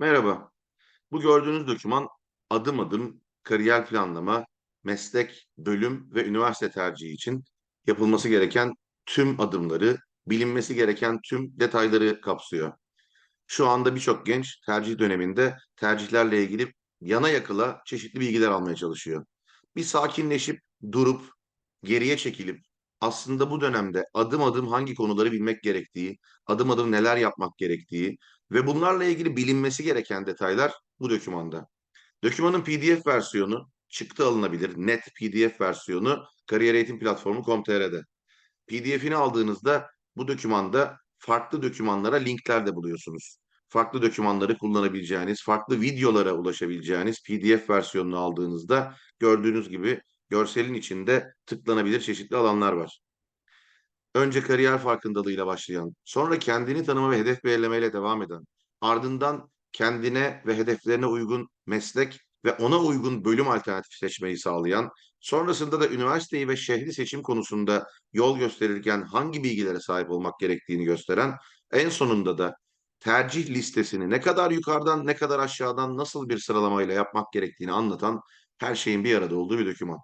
Merhaba. Bu gördüğünüz doküman adım adım kariyer planlama, meslek, bölüm ve üniversite tercihi için yapılması gereken tüm adımları, bilinmesi gereken tüm detayları kapsıyor. Şu anda birçok genç tercih döneminde tercihlerle ilgili yana yakıla çeşitli bilgiler almaya çalışıyor. Bir sakinleşip, durup, geriye çekilip aslında bu dönemde adım adım hangi konuları bilmek gerektiği, adım adım neler yapmak gerektiği ve bunlarla ilgili bilinmesi gereken detaylar bu dokümanda. Dokümanın PDF versiyonu çıktı alınabilir. Net PDF versiyonu kariyer eğitim platformu com.tr'de. PDF'ini aldığınızda bu dokümanda farklı dokümanlara linkler de buluyorsunuz. Farklı dokümanları kullanabileceğiniz, farklı videolara ulaşabileceğiniz PDF versiyonunu aldığınızda gördüğünüz gibi görselin içinde tıklanabilir çeşitli alanlar var. Önce kariyer farkındalığıyla başlayan, sonra kendini tanıma ve hedef belirlemeyle devam eden, ardından kendine ve hedeflerine uygun meslek ve ona uygun bölüm alternatifi seçmeyi sağlayan, sonrasında da üniversiteyi ve şehri seçim konusunda yol gösterirken hangi bilgilere sahip olmak gerektiğini gösteren, en sonunda da tercih listesini ne kadar yukarıdan ne kadar aşağıdan nasıl bir sıralamayla yapmak gerektiğini anlatan her şeyin bir arada olduğu bir doküman.